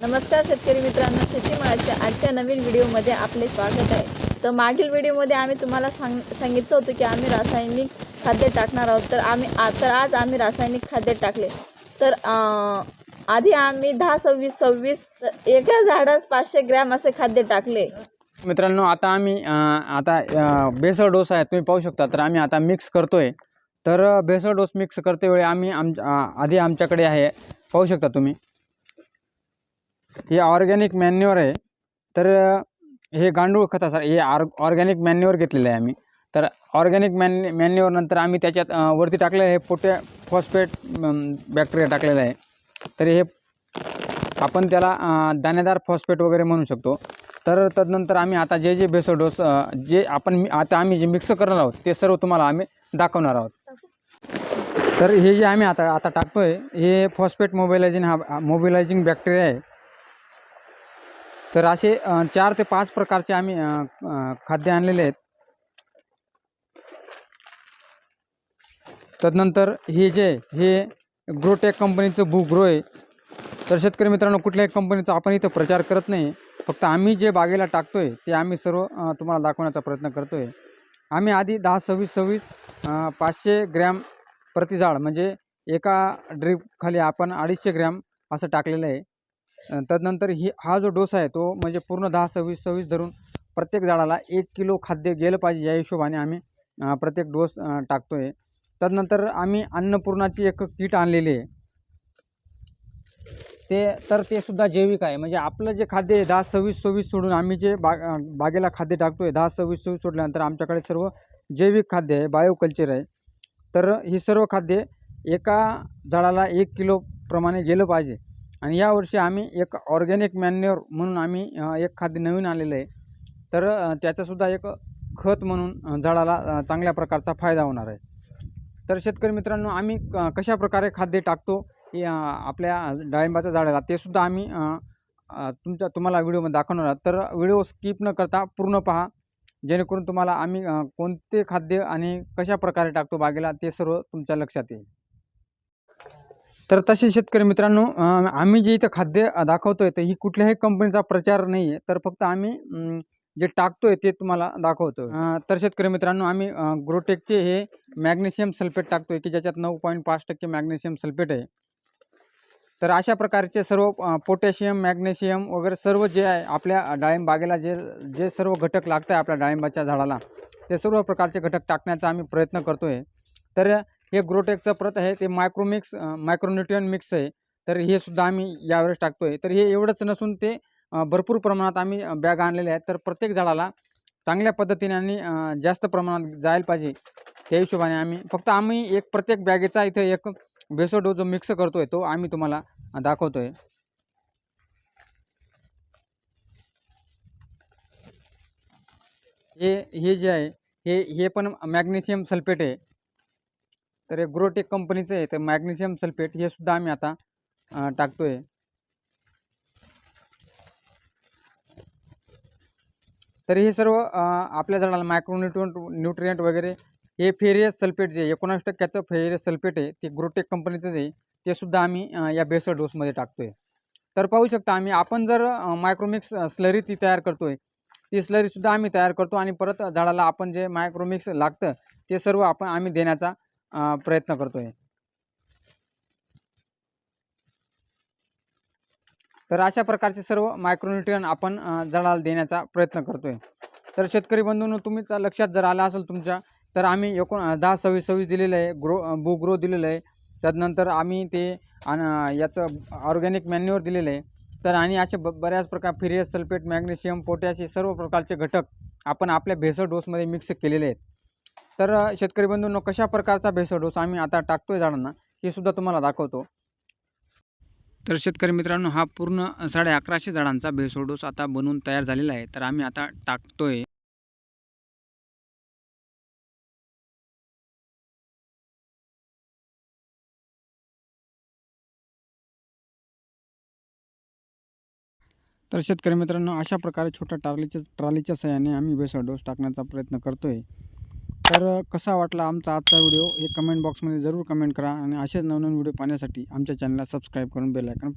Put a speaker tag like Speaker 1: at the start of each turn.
Speaker 1: नमस्कार शेतकरी मित्रांनो शेतीमाळाच्या आजच्या नवीन व्हिडिओमध्ये आपले स्वागत आहे. तर मागील व्हिडिओमध्ये आम्ही तुम्हाला सांग सांगितलं होतं की आम्ही रासायनिक खाद्य टाकणार आहोत. तर आम्ही आ तर आज आम्ही रासायनिक खाद्य टाकले. तर आधी आम्ही दहा सव्वीस सव्वीस एका झाडास पाचशे ग्रॅम असे खाद्य टाकले.
Speaker 2: मित्रांनो आता आम्ही आता बेसळ डोस आहे तुम्ही पाहू शकता. तर आम्ही आता मिक्स करतोय. तर भेसळ बेसळ डोस मिक्स करते वेळी आम्ही आम आधी आमच्याकडे आहे. पाहू शकता तुम्ही. हे ऑर्गॅनिक मॅन्युअर आहे. तर हे गांडूळ खतासा हे ऑर ऑर्गॅनिक मॅन्युअर घेतलेलं आहे आम्ही. तर ऑर्गॅनिक मॅन मॅन्युअर नंतर आम्ही त्याच्यात वरती टाकलेलं हे पोटॅ फॉस्फेट बॅक्टेरिया टाकलेलं आहे. तर हे आपण त्याला दाणेदार फॉस्फेट वगैरे म्हणू शकतो. तर तदनंतर आम्ही आता जे जे बेसो डोस जे आपण मी- आता आम्ही जे मिक्स करणार आहोत ते सर्व तुम्हाला आम्ही दाखवणार आहोत. तर हे जे आम्ही आता आता टाकतो आहे हे फॉस्फेट मोबिलायझिंग हा मोबिलायझिंग बॅक्टेरिया आहे. तर असे चार ते पाच प्रकारचे आम्ही खाद्य आणलेले आहेत. तदनंतर हे जे हे ग्रोटेक कंपनीचं भूग्रो आहे. तर शेतकरी मित्रांनो कुठल्याही कंपनीचा आपण इथं प्रचार करत नाही. फक्त आम्ही जे बागेला टाकतो आहे ते आम्ही सर्व तुम्हाला दाखवण्याचा प्रयत्न करतो आहे आम्ही आधी दहा सव्वीस सव्वीस पाचशे ग्रॅम प्रतिजाड म्हणजे एका ड्रीपखाली आपण अडीचशे ग्रॅम असं टाकलेलं आहे. तदनंतर ही हा जो डोस आहे तो म्हणजे पूर्ण दहा सव्वीस सव्वीस धरून प्रत्येक झाडाला एक किलो खाद्य गेलं पाहिजे या हिशोबाने आम्ही प्रत्येक डोस टाकतो आहे तदनंतर आम्ही अन्नपूर्णाची एक किट आणलेली आहे. ते तर ते सुद्धा जैविक आहे. म्हणजे आपलं जे खाद्य आहे दहा सव्वीस सव्वीस सोडून आम्ही जे बाग बागेला खाद्य टाकतो आहे दहा सव्वीस सव्वीस सोडल्यानंतर आमच्याकडे सर्व जैविक खाद्य आहे बायोकल्चर आहे. तर ही सर्व खाद्य एका झाडाला एक किलो प्रमाणे गेलं पाहिजे. आणि यावर्षी आम्ही एक ऑर्गॅनिक मॅन्युअर म्हणून आम्ही एक खाद्य नवीन आलेलं आहे. तर त्याचासुद्धा एक खत म्हणून झाडाला चांगल्या प्रकारचा फायदा होणार आहे. तर शेतकरी मित्रांनो आम्ही क- कशा प्रकारे खाद्य टाकतो हे आपल्या डाळिंबाच्या झाडाला ते सुद्धा आम्ही तुमच्या तुम्हाला व्हिडिओमध्ये दाखवणार आहोत. तर व्हिडिओ स्किप न करता पूर्ण पहा. जेणेकरून तुम्हाला आम्ही कोणते खाद्य आणि कशा प्रकारे टाकतो बागेला ते सर्व तुमच्या लक्षात येईल. तर तसे शेतकरी मित्रांनो आम्ही जे इथं खाद्य दाखवतोय तर ही कुठल्याही कंपनीचा प्रचार नाही आहे तर फक्त आम्ही जे टाकतोय ते तुम्हाला दाखवतो तर शेतकरी मित्रांनो आम्ही ग्रोटेकचे हे मॅग्नेशियम सल्फेट टाकतोय की ज्याच्यात नऊ पॉईंट पाच टक्के मॅग्नेशियम सल्फेट आहे. तर अशा प्रकारचे सर्व पोटॅशियम मॅग्नेशियम वगैरे सर्व जे आहे आपल्या डाळिंब बागेला जे जे सर्व घटक लागत आहे आपल्या डाळिंबाच्या झाडाला ते सर्व प्रकारचे घटक टाकण्याचा आम्ही प्रयत्न करतो आहे तर हे ग्रोटेकचं प्रत आहे ते मायक्रोमिक्स मायक्रोन्युट्रियन मिक्स आहे. तर हे सुद्धा आम्ही यावेळेस टाकतो आहे तर हे एवढंच नसून ते भरपूर प्रमाणात आम्ही बॅग आणलेले आहेत. तर प्रत्येक झाडाला चांगल्या पद्धतीने आणि जास्त प्रमाणात जायला पाहिजे. त्या हिशोबाने आम्ही फक्त आम्ही एक प्रत्येक बॅगेचा इथं एक बेसो डो जो मिक्स करतोय तो आम्ही तुम्हाला दाखवतोय. हे हे जे आहे हे हे पण मॅग्नेशियम सल्फेट आहे. तर हे ग्रोटेक कंपनीचं आहे तर मॅग्नेशियम सल्फेट हे सुद्धा आम्ही आता टाकतो आहे तर हे सर्व आपल्या झाडाला मायक्रोन्युट्रियंट न्यूट्रियंट वगैरे हे फेरियस सल्फेट जे एकोणास टक्क्याचं फेरियस सल्फेट आहे ते ग्रोटेक कंपनीचंच आहे ते सुद्धा आम्ही या बेसर डोसमध्ये टाकतो आहे तर पाहू शकता आम्ही आपण जर मायक्रोमिक्स स्लरी ती तयार करतो आहे ती स्लरीसुद्धा आम्ही तयार करतो आणि परत झाडाला आपण जे मायक्रोमिक्स लागतं ते सर्व आपण आम्ही देण्याचा प्रयत्न करतोय. तर अशा प्रकारचे सर्व मायक्रोन्युट्रियन आपण अं, झाडाला देण्याचा प्रयत्न करतोय. तर शेतकरी बंधूंनो तुम्ही लक्षात जर आला असेल तुमच्या तर आम्ही एकूण दहा सव्वीस सव्वीस दिलेलं आहे ग्रो अं, बू ग्रो दिलेलं आहे. त्यानंतर आम्ही ते आणि याचं ऑर्गॅनिक मॅन्युअर दिलेलं आहे. तर आणि असे ब बऱ्याच प्रकार फिरियस सल्फेट मॅग्नेशियम पोटॅश हे सर्व प्रकारचे घटक आपण आपल्या भेसळ डोसमध्ये मिक्स केलेले आहेत. तर शेतकरी बंधूंनो कशा प्रकारचा भेसळ डोस आम्ही आता टाकतोय झाडांना हे सुद्धा तुम्हाला दाखवतो. तर शेतकरी मित्रांनो हा पूर्ण साडे अकराशे झाडांचा भेसळ डोस आता बनवून तयार झालेला आहे. तर आम्ही आता टाकतोय. तर शेतकरी मित्रांनो अशा प्रकारे छोट्या ट्रॉलीच्या ट्रॉलीच्या सहाय्याने आम्ही बेसळ डोस टाकण्याचा प्रयत्न करतोय. तर कसा वाटला आमचा आजचा व्हिडिओ? हे कमेंट बॉक्समध्ये जरूर कमेंट करा आणि असेच नवनवीन व्हिडिओ पाहण्यासाठी आमच्या चॅनलला सबस्क्राईब करून बेलायकन